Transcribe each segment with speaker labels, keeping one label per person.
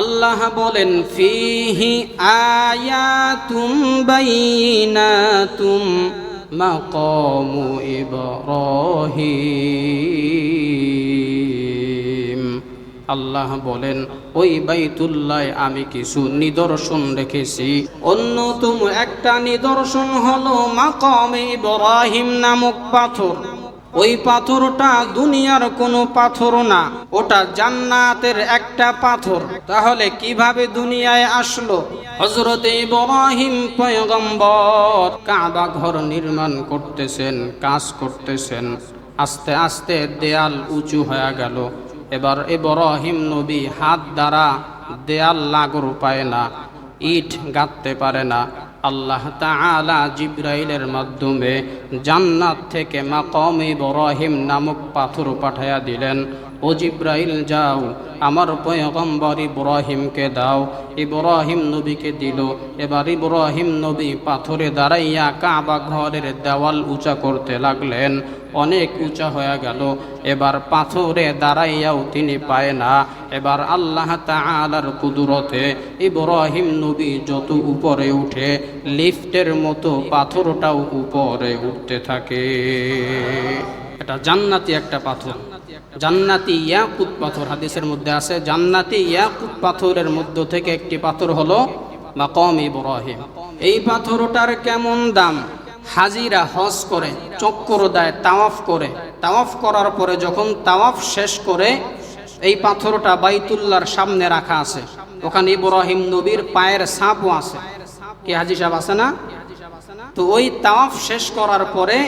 Speaker 1: আল্লাহ বলেন, ফিহি আয়াতুম বাইনাতুম মাকামু ইব্রাহিম। আল্লাহ বলেন, ওই বাইতুল্লাহ আমি কিছু নিদর্শন রেখেছি। অন্যতম একটা নিদর্শন হলো মাকামে ইব্রাহিম নামক পাথর। ওই পাথরটা দুনিয়ার কোনো পাথর না, ওটা জান্নাতের একটা পাথর। তাহলে কীভাবে দুনিয়ায় আসলো? হজরতে ইব্রাহিম পয়গম্বর কাবা ঘর নির্মাণ করতেছেন, কাজ করতেছেন। আস্তে আস্তে দেয়াল উঁচু হয়ে গেল। এবার ইব্রাহিম নবী হাত দ্বারা দেয়াল লাগর পায় না, ইট গাঁথতে পারে না। আল্লাহ তালা জিব্রাইলের মাধ্যমে জান্নাত থেকে মাকম ইব্রাহিম নামক পাথর পাঠাইয়া দিলেন। ও জিব্রাইল, যাও। আমার পয়গম্বর ইব্রাহিমকে দাও। ইব্রাহিম নবীকে দিল। এবার ইব্রাহিম নবী পাথরে দাঁড়াইয়া কাবা ঘরের দেওয়াল উঁচা করতে লাগলেন। অনেক উঁচা হয়ে গেল। এবার পাথরে দাঁড়াইয়াও তিনি পায় না। এবার আল্লাহ তাআলার কুদরতে ইব্রাহিম নবী যত উপরে উঠে, লিফটের মতো পাথরটাও উপরে উঠতে থাকে। এটা জান্নাতি একটা পাথর। জান্নাতি ইয়াকুত পাথর, হাদিসের মধ্যে আছে, জান্নাতি ইয়াকুত পাথরের মধ্য থেকে একটি পাথর হলো মাকম ইব্রাহিম। এই পাথরটার কেমন দাম? হাজিরা হজ করে চক্কর দেয় তাওয়াফ করে, তাওয়াফ করার পরে যখন তাওয়াফ শেষ করে, এই পাথরটা বাইতুল্লার সামনে রাখা আছে। ওখানে ইব্রাহিম নবীর পায়ের সাপও আছে। কি হাজি সাহেব আছে না? তো ওই তাওয়াফ শেষ করার পরে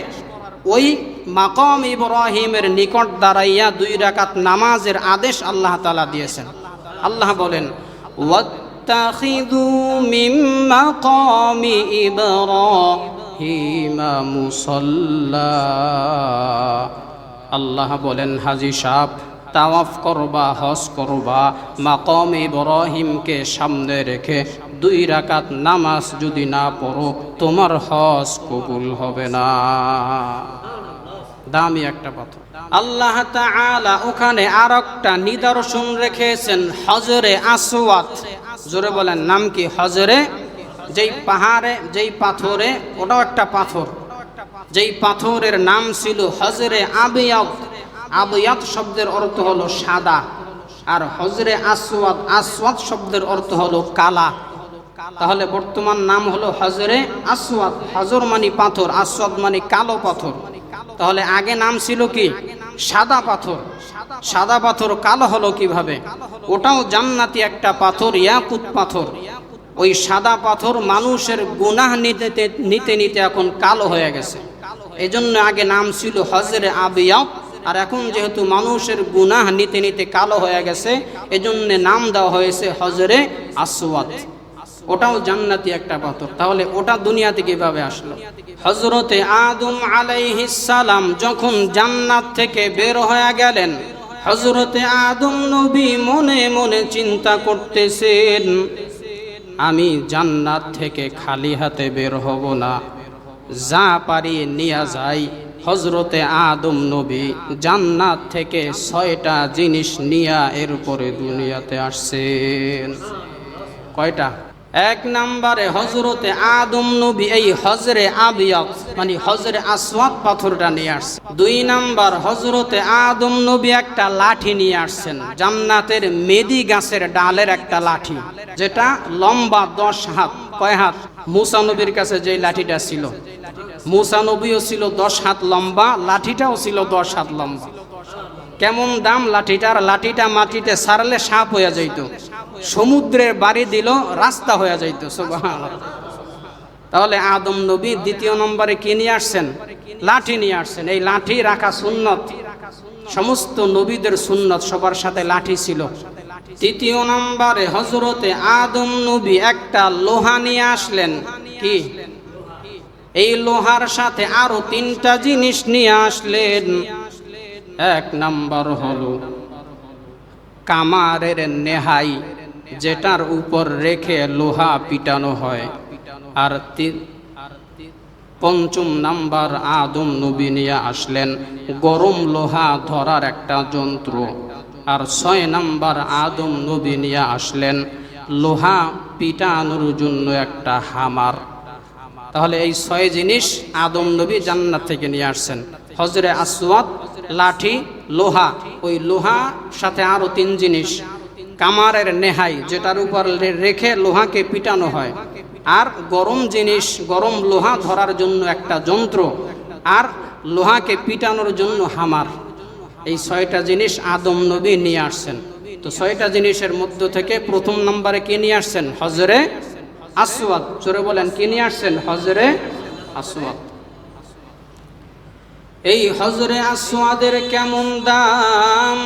Speaker 1: ওই মাকম ইব্রাহিমের নিকট দাঁড়াইয়া দুই রাকাত নামাজের আদেশ আল্লাহ তালা দিয়েছেন। আল্লাহ বলেন আল্লাহ বলেন, হাজি সাহ তাওয়াফ করবা, হজ করবা, মাকম ইব্রাহিমকে সামনে রেখে দুই রাকাত নামাজ যদি না পড়ো, তোমার হজ কবুল হবে না। দামি একটা পাথর আল্লাহ তাআলা ওখানে আর একটা নিদর্শন রেখেছেন, হজরে আসওয়াত। জোরে বলেন, নাম কি? হজরে? যেই পাহাড়ে, যেই পাথরে, ওটাও একটা পাথর। যেই পাথরের নাম ছিল হজরে আবিয়াত আবিয়াত শব্দের অর্থ হলো সাদা। আর হজরে আসওয়াদ আসওয়াদ শব্দের অর্থ হলো কালা। তাহলে বর্তমান নাম হলো হজরে আসওয়াদ, হজর মানে পাথর, আসওয়াদ মানে কালো পাথর। তাহলে আগে নাম ছিল কি? সাদা পাথর। সাদা পাথর কালো হলো কীভাবে? ওটাও জান্নাতি একটা পাথর, ইয়াকুত পাথর। ওই সাদা পাথর মানুষের গুনাহ নিতে নিতে নিতে এখন কালো হয়ে গেছে। এই জন্য আগে নাম ছিল হজরে আবিয়াত আর এখন যেহেতু মানুষের গুনাহ নিতে নিতে কালো হয়ে গেছে, এজন্য নাম দেওয়া হয়েছে হজরে আসওয়াত ওটাও জান্নাতি একটা পাথর। তাহলে ওটা দুনিয়াতে কীভাবে আসলো? হজরতে আদম সালাম যখন জান্নাত থেকে বের হয়ে গেলেন হজরতে আদম নবী মনে মনে চিন্তা করতেছেন, আমি জান্নাত থেকে খালি হাতে বের হব না, যা পারি নিয়ে যাই। হজরতে আদম নবী জান্নাত থেকে ছয়টা জিনিস নিয়া এর উপরে দুনিয়াতে আসছেন। কয়টা? এক নম্বরে হজরতে আদম নবী, এই হজরে আবিয়াত মানে হজরে আসওয়াত পাথরটা নিয়ে আসছে। দুই নাম্বার হজরতে আদম নবী একটা লাঠি নিয়ে আসছেন, জান্নাতের মেদি গাছের ডালের একটা লাঠি, যেটা লম্বা দশ হাত, কয় হাত? মুসা নবীর কাছে যে লাঠিটা ছিল। মুসা নবীও ছিল দশ হাত লম্বা, লাঠিটাও ছিল দশ হাত লম্বা। কেমন দাম লাঠিটার লাঠিটা মাটিতে সারলে সাপ হয়ে যাইত। সমুদ্রের বাড়ি দিল, রাস্তা হয়ে যাইত তাহলে আদম নবী দ্বিতীয় নম্বরে কি নিয়ে আসছেন? লাঠি নিয়ে আসছেন। এই লাঠি রাখা সুন্নত। সমস্ত নবীদের সুন্নত, সবার সাথে লাঠি ছিল। তৃতীয় নম্বরে হজরতে আদম নবী একটা লোহা নিয়ে আসলেন। কি? এই লোহার সাথে আরও তিনটা জিনিস নিয়ে আসলেন। এক নাম্বার হলো কামারের নেহাই যেটার উপর রেখে লোহা পিটানো হয়। আর পঞ্চম নাম্বার আদম নবী নিয়ে আসলেন। গরম লোহা ধরার একটা যন্ত্র। আর ছয় নাম্বার আদম নবী নিয়ে আসলেন। লোহা পিটানোর জন্য একটা হামার। তাহলে এই ছয় জিনিস আদম নবী জান্নাত থেকে নিয়ে আসছেন। হজরে আসওয়াত লাঠি, লোহা, ওই লোহা সাথে আরও তিন জিনিস। কামারের নেহাই, যেটার উপর রেখে লোহাকে পিটানো হয়। আর গরম জিনিস, গরম লোহা ধরার জন্য একটা যন্ত্র। আর লোহাকে পিটানোর জন্য হামার। এই ছয়টা জিনিস আদম নবী নিয়ে আসছেন। তো ছয়টা জিনিসের মধ্য থেকে প্রথম নম্বরে কে নিয়ে আসছেন? হজরে আসওয়াদ, জোরে বলেন, কে নিয়ে আসছেন? হজরে আসওয়াদ। এই হজরে আসওয়াদের কেমন দাম?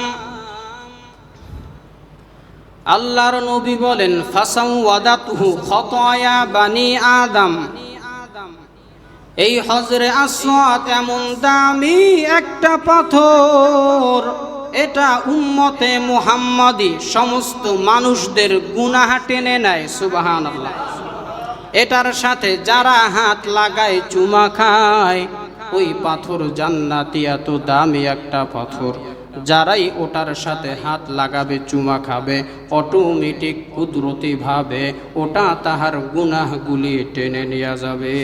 Speaker 1: আল্লাহর নবী বলেন ফাসাউ ওয়াদাতুহু খতায়া বানি আদম। এই হজরে আসওয়াত এমন দামি একটা পাথর। এটা উম্মতে মুহাম্মাদি সমস্ত মানুষদের গুনাহ টেনে নেয় সুবাহান এটার সাথে যারা হাত লাগায়, চুমা খায়, ওই পাথর জান্নাতি, এত দামি একটা পাথর। যারাই ওটার সাথে হাত লাগাবে, চুমা খাবে অটোমেটিক কুদরতি ভাবে ওটা তাহার গুনাহগুলি টেনে নেওয়া যাবে।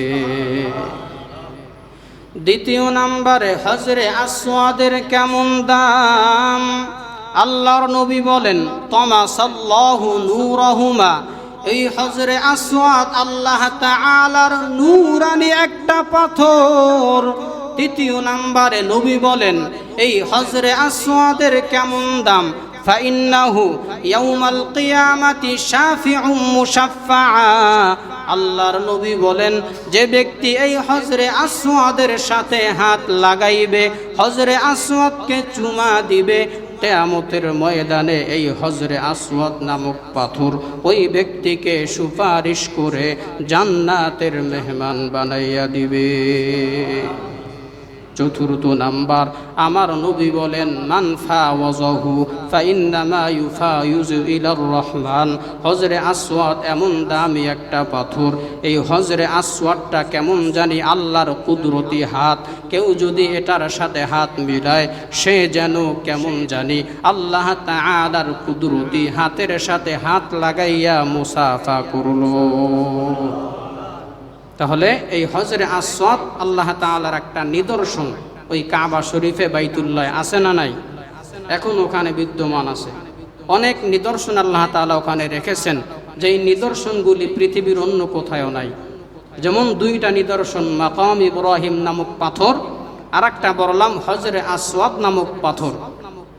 Speaker 1: দ্বিতীয় নাম্বারে হজরে আসওয়াদের কেমন দাম? আল্লাহর নবী বলেন তমা সাল্লাহু নূরহুমা। এই হজরে আসওয়াদ আল্লাহ তাআলার নূরানি একটা পাথর। তৃতীয় নাম্বারে নবী বলেন, এই হজরে আসওয়াদের কেমন দাম? ফাইন্নাহু ইয়াউমাল কিয়ামাতি শাফিউম মুশাফফা। আল্লাহর নবী বলেন, যে ব্যক্তি এই হজরে আসওয়াদের সাথে হাত লাগাইবে হজরে আসওয়াদকে চুমা দিবে, কেয়ামতের ময়দানে এই হজরে আসওয়াদ নামক পাথর ওই ব্যক্তিকে সুপারিশ করে জান্নাতের মেহমান বানাইয়া দিবে। চতুর্থ নাম্বার। আমার নবী বলেন মানফা ওয়াজহু ফাইন্নামা ইউফায়ুজু ইলার রহমান। হজরে আসওয়াদ এমন দামি একটা পাথর। এই হজরে আসওয়াদটা কেমন জানি আল্লাহর কুদরতি হাত। কেউ যদি এটার সাথে হাত মিলায়, সে যেন কেমন জানি আল্লাহ তাআলার কুদরতি হাতের সাথে হাত লাগাইয়া মুসাফা করল। তাহলে এই হজরে আসওয়াদ আল্লাহ তাআলার একটা নিদর্শন। ওই কাবা শরীফে বাইতুল্লাহ আছে না নাই? এখন ওখানে বিদ্যমান আছে। অনেক নিদর্শন আল্লাহ তাআলা ওখানে রেখেছেন যেই নিদর্শনগুলি পৃথিবীর অন্য কোথাও নাই। যেমন দুইটা নিদর্শন, মাকাম ইব্রাহিম নামক পাথর আর একটা বললাম হজরে আসওয়াদ নামক পাথর।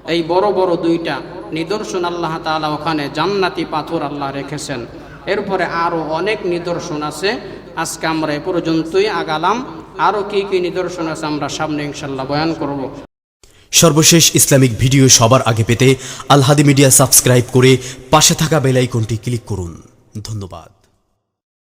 Speaker 1: এই বড় বড় দুইটা নিদর্শন আল্লাহ তাআলা ওখানে জান্নাতি পাথর আল্লাহ রেখেছেন। এরপরে আরও অনেক নিদর্শন আছে। আজকে আমরা এ পর্যন্তই আগালাম। আরও কি কি নিদর্শন আছে আমরা সামনে ইনশাল্লাহ বয়ান করব।
Speaker 2: সর্বশেষ ইসলামিক ভিডিও সবার আগে পেতে আলহাদি মিডিয়া সাবস্ক্রাইব করে পাশে থাকা বেলাইকনটি ক্লিক করুন। ধন্যবাদ।